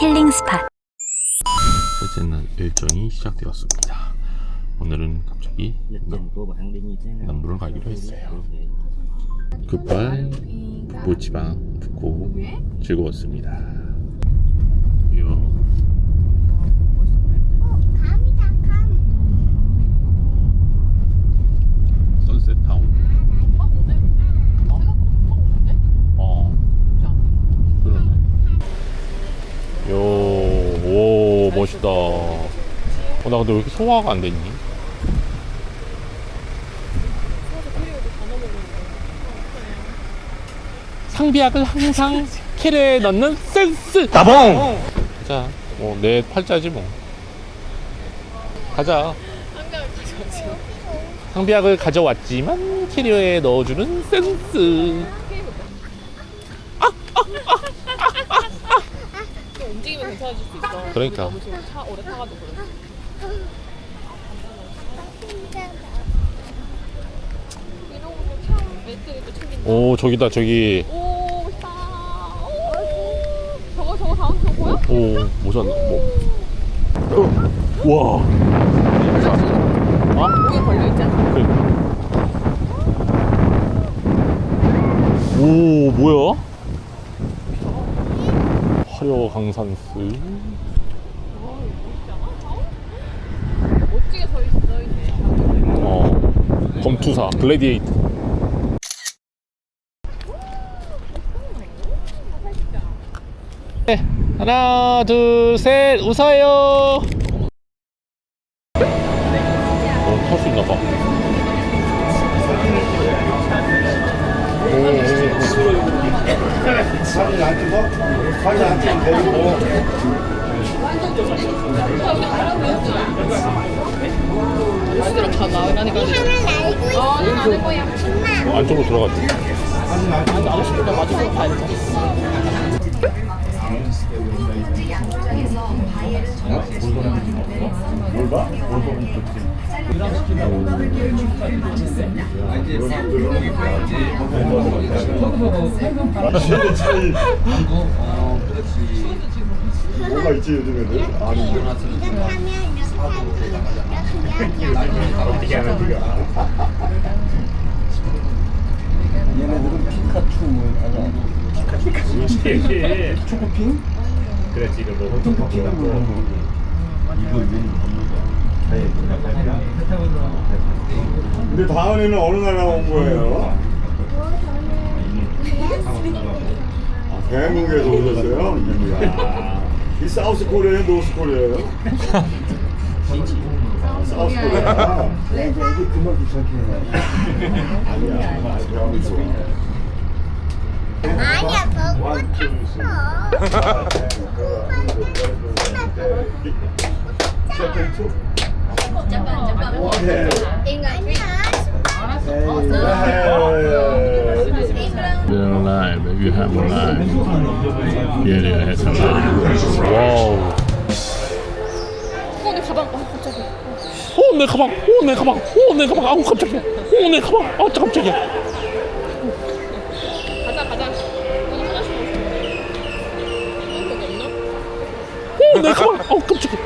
힐링 스팟. 첫째 날 일정이 시작되었습니다. 오늘은 갑자기 남부를 가기로 했어요. 굿바이 모치방 듣고 즐거웠습니다. 요 선셋 타운. 어. 그러네. 요, 오, 멋있다. 어, 나 근데 왜 이렇게 소화가 안 됐니? 상비약을 항상 캐리어에 넣는 센스! 나봉! 가자. 뭐, 내 팔자지 뭐. 가자. 상비약을 가져왔지만 캐리어에 넣어주는 센스. 좀 움직이면 괜찮아질 수 있어. 그러니까. 너무 지금 차 오래 타가지고 그래. 이러고 차 매트리 또 챙긴다. 오, 저기다, 저기. 오, 멋있다. 오, 저거 저거 다음 저 보여? 오, 모자, 뭐. 어, 와. 어? 목에 걸려 있잖아. 그러니까. 오, 뭐야? 화려 강산스. 멋지게 서 있- 서 있네. 어. 검투사, 글래디에이트. 네, 하나, 둘, 셋, 웃어요. 어, 탈수 있나 봐. 사진 안 찍어? 사진 안 찍으면 되고 만들어 가 나가니까. 아, 이거 안할 거야. 안쪽으로 들어가지. 나도 싶다. 마주보고 가야 되잖아. 뭘 봐? 뭘 보면 좋지 맛있는 차이 뭐가 있지 요즘 애들? 아니 어떻게 하는 거야 얘네들은 피카츄 뭐 하자 초코핑? 그래, 지금 뭐. 초코핑은 뭐 이거 근데 다은이는 어느 나라 온 거예요? 아, 대한민국에서 오셨어요? 이야. 이 사우스 코리아예요? 노스 코리아예요? 아, 사우스 코리아. 이제 그만 귀찮게 아니야, 아, 대한민국 좋아. 아니야 먹고 Real life, you have life. Yeah, yeah, has a life. 내 가방. 오, 내 가방. 오, 내 가방. 아우, 깜짝이야. 오, 내 가방. 아, 깜짝이야. 가자, 가자. 오늘 하나씩 없나? 오, 내 가방. 아우, 깜짝이야.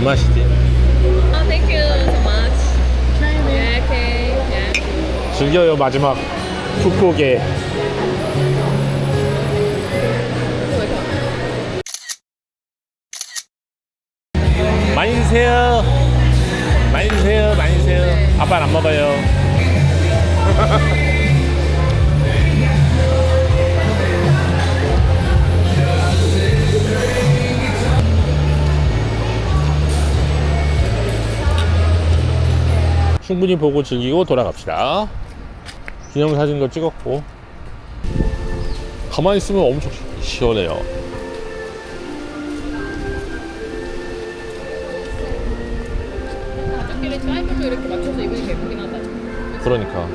이 맛이지. 아, thank you so much. Yeah, okay. Yeah. 즐겨요, 마지막 훅곡에. 많이 드세요. 많이 드세요. 많이 드세요. 아빠는 안 먹어요. 충분히 보고 즐기고 돌아갑시다. 기념사진도 찍었고. 가만히 있으면 엄청 시원해요. 그러니까.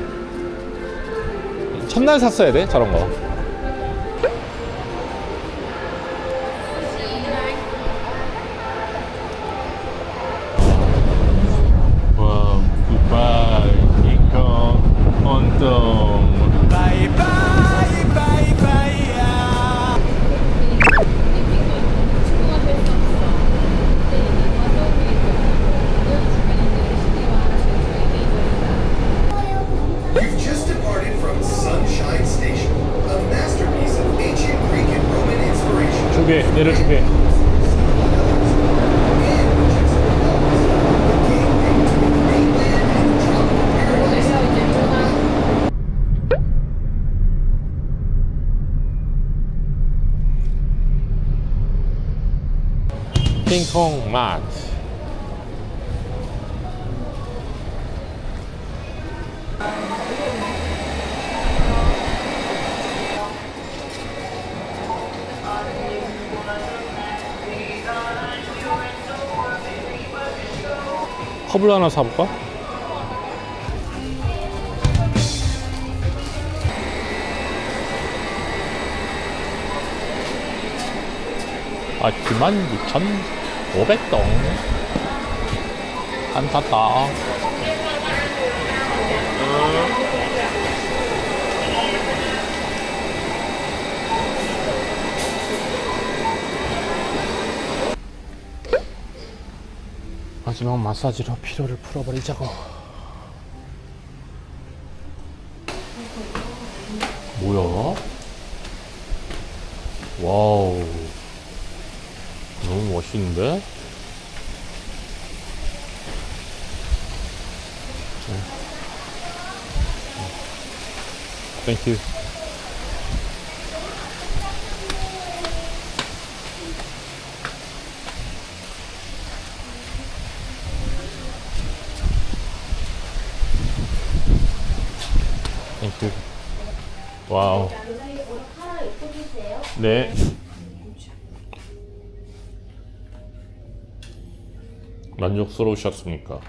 첫날 샀어야 돼 저런 거. 내려주게. 핑퐁 마트 컵을 하나 사볼까? 아, 96,500동. 안 탔다. 마지막 마사지로 피로를 풀어버리자고. 뭐야? 와우. 너무 멋있는데? 땡큐. 와우. 네. 만족스러우셨습니까?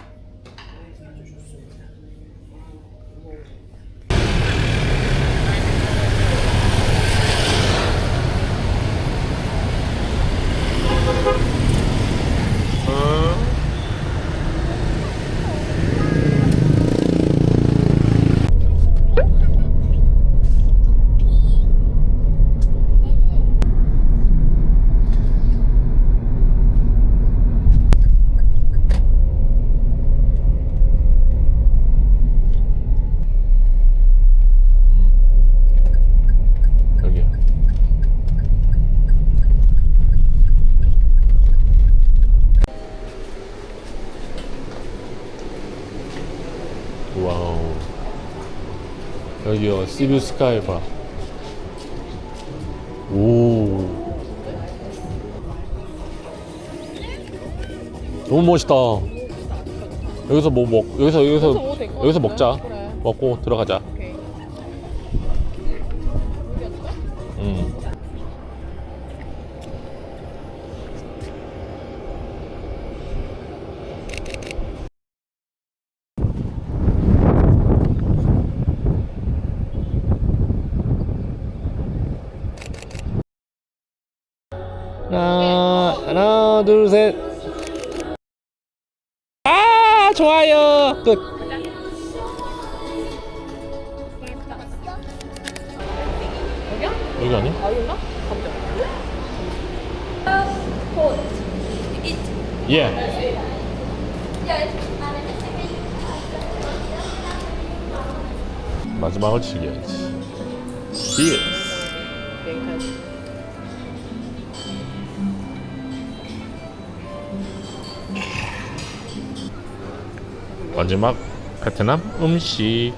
여기. 와우. 여기요, 시뷰 스카이 봐. 오. 너무 멋있다. 여기서 뭐 먹, 여기서, 여기서, 여기서 같은데? 먹자. 먹고 들어가자. 하나, 하나, 둘, 셋. 아, 좋아요. 끝. 여기 아니야? 아? 가보자. 예. 마지막을 즐겨야지. Cheers. 마지막 베트남 음식.